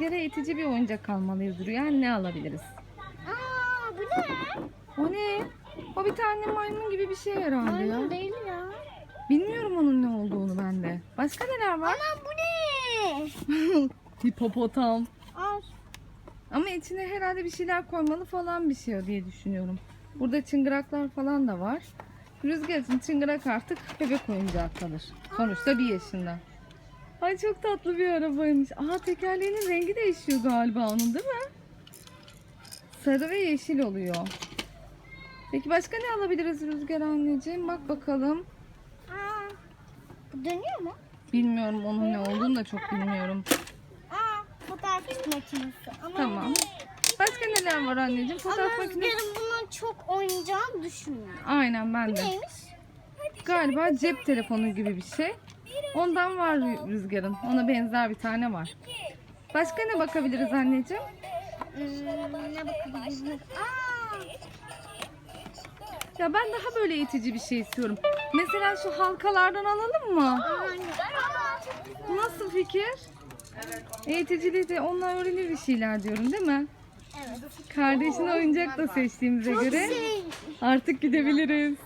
Rüzgar'a itici bir oyuncak almalıyız. Yani ne alabiliriz? Aa bu ne? O ne? O bir tane maymun gibi bir şey herhalde ya. Maymun değil ya. Bilmiyorum onun ne olduğunu ben de. Başka neler var? Anam bu ne? Hipopotam. Al. Ama içine herhalde bir şeyler koymalı falan bir şey diye düşünüyorum. Burada çıngıraklar falan da var. Rüzgar için çıngırak artık bebek oyuncağı kalır. Sonuçta bir yaşında. Ay çok tatlı bir arabaymış. Aa tekerleğinin rengi değişiyor galiba onun değil mi? Sarı ve yeşil oluyor. Peki başka ne alabiliriz Rüzgar anneciğim? Bak bakalım. Aa. Bu dönüyor mu? Bilmiyorum onun ne olduğunu da çok bilmiyorum. Aa fotoğraf makinesi. Ama Tamam. Başka neler var anneciğim? Fotoğraf Ama makinesi. Rüzgar'ın bunun çok oynayacağını düşünmüyorum. Aynen ben de. Neymiş? Galiba cep telefonu gibi bir şey. Ondan var Rü- Rüzgar'ın. Ona benzer bir tane var. Başka ne bakabiliriz anneciğim? Hmm, ne bakabiliriz? Aa. Ya ben daha böyle itici bir şey istiyorum. Mesela şu halkalardan alalım mı? Nasıl fikir? Eğiticiliği de onunla öğrenir bir şeyler diyorum değil mi? Evet. Kardeşine oyuncak da seçtiğimize göre şey. artık gidebiliriz.